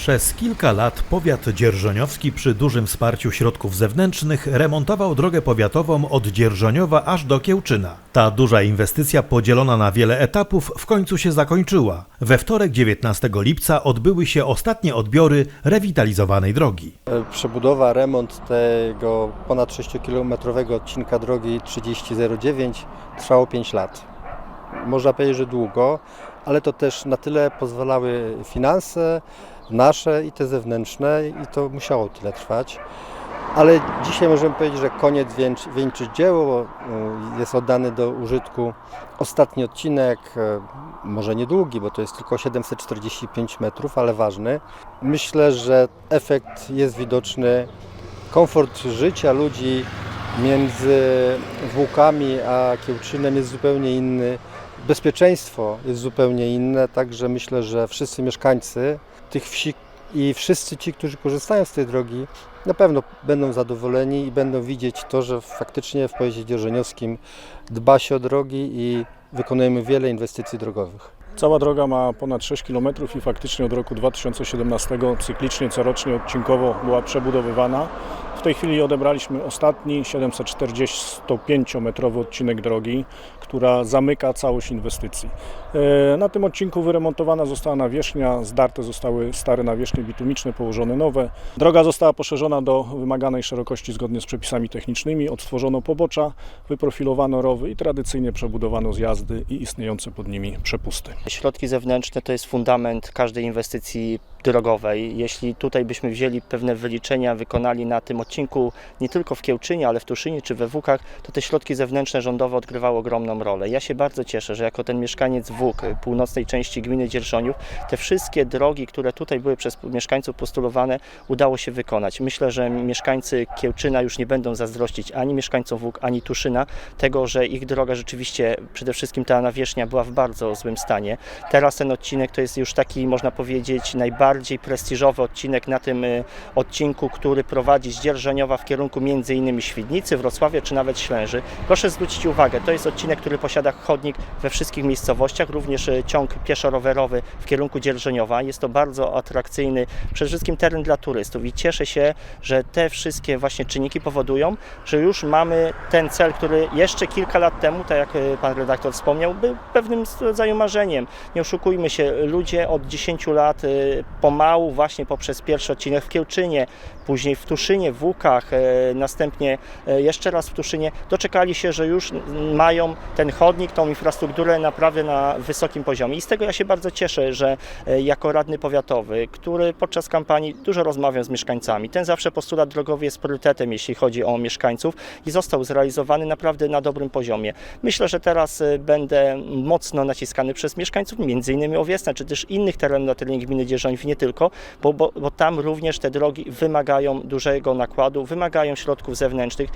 Przez kilka lat powiat dzierżoniowski przy dużym wsparciu środków zewnętrznych remontował drogę powiatową od Dzierżoniowa aż do Kiełczyna. Ta duża inwestycja podzielona na wiele etapów w końcu się zakończyła. We wtorek 19 lipca odbyły się ostatnie odbiory rewitalizowanej drogi. E, Przebudowa, remont tego ponad 6-kilometrowego odcinka drogi 3009 trwało 5 lat. Można powiedzieć, że długo, ale to też na tyle pozwalały finanse nasze i te zewnętrzne i to musiało tyle trwać. Ale dzisiaj możemy powiedzieć, że koniec wieńczy, wieńczy dzieło, y, jest oddany do użytku ostatni odcinek, e, może niedługi, bo to jest tylko 745 metrów, ale ważny. Myślę, że efekt jest widoczny. Komfort życia ludzi między Włókami a Kiełczynem jest zupełnie inny. Bezpieczeństwo jest zupełnie inne, także myślę, że wszyscy mieszkańcy tych wsi i wszyscy ci, którzy korzystają z tej drogi, na pewno będą zadowoleni i będą widzieć to, że faktycznie w pojeździe dzierżoniowskim dba się o drogi i wykonujemy wiele inwestycji drogowych. Cała droga ma ponad 6 km i faktycznie od roku 2017 cyklicznie, corocznie, odcinkowo była przebudowywana. W tej chwili odebraliśmy ostatni 745-metrowy odcinek drogi, która zamyka całość inwestycji. E, Na tym odcinku wyremontowana została nawierzchnia, zdarte zostały stare nawierzchnie bitumiczne, położone nowe. Droga została poszerzona do wymaganej szerokości zgodnie z przepisami technicznymi, odtworzono pobocza, wyprofilowano rowy i tradycyjnie przebudowano zjazdy i istniejące pod nimi przepusty. Środki zewnętrzne to jest fundament każdej inwestycji drogowej. Jeśli tutaj byśmy wzięli pewne wyliczenia, wykonali na tym odcinku nie tylko w Kiełczynie, ale w Tuszynie czy we Włókach, to te środki zewnętrzne rządowe odgrywały ogromną rolę. Ja się bardzo cieszę, że jako ten mieszkaniec Włók, północnej części gminy Dzierżoniów, te wszystkie drogi, które tutaj były przez mieszkańców postulowane, udało się wykonać. Myślę, że mieszkańcy Kiełczyna już nie będą zazdrościć ani mieszkańcom Włók, ani Tuszyna tego, że ich droga rzeczywiście, przede wszystkim ta nawierzchnia była w bardzo złym stanie. Teraz ten odcinek to jest już taki, można powiedzieć, najbardziej prestiżowy odcinek na tym y, odcinku, który prowadzi z Dzierżoniowa w kierunku innymi Świdnicy, Wrocławia czy nawet Ślęży. Proszę zwrócić uwagę, to jest odcinek, który posiada chodnik we wszystkich miejscowościach, również y, ciąg pieszo-rowerowy w kierunku Dzierżoniowa. Jest to bardzo atrakcyjny, przede wszystkim teren dla turystów i cieszę się, że te wszystkie właśnie czynniki powodują, że już mamy ten cel, który jeszcze kilka lat temu, tak jak y, pan redaktor wspomniał, był pewnym rodzaju marzeniem. Nie oszukujmy się, ludzie od 10 lat pomału właśnie poprzez pierwszy odcinek w Kiełczynie, później w Tuszynie, w Łukach, e, następnie e, jeszcze raz w Tuszynie, doczekali się, że już mają ten chodnik, tą infrastrukturę naprawdę na wysokim poziomie. I z tego ja się bardzo cieszę, że e, jako radny powiatowy, który podczas kampanii dużo rozmawiał z mieszkańcami, ten zawsze postulat drogowy jest priorytetem, jeśli chodzi o mieszkańców i został zrealizowany naprawdę na dobrym poziomie. Myślę, że teraz będę mocno naciskany przez mieszkańców, między innymi Owiesna, czy też innych terenów na terenie gminy Dzierżoniów, nie tylko, bo, bo, bo tam również te drogi wymagają dużego nakładu, wymagają środków zewnętrznych.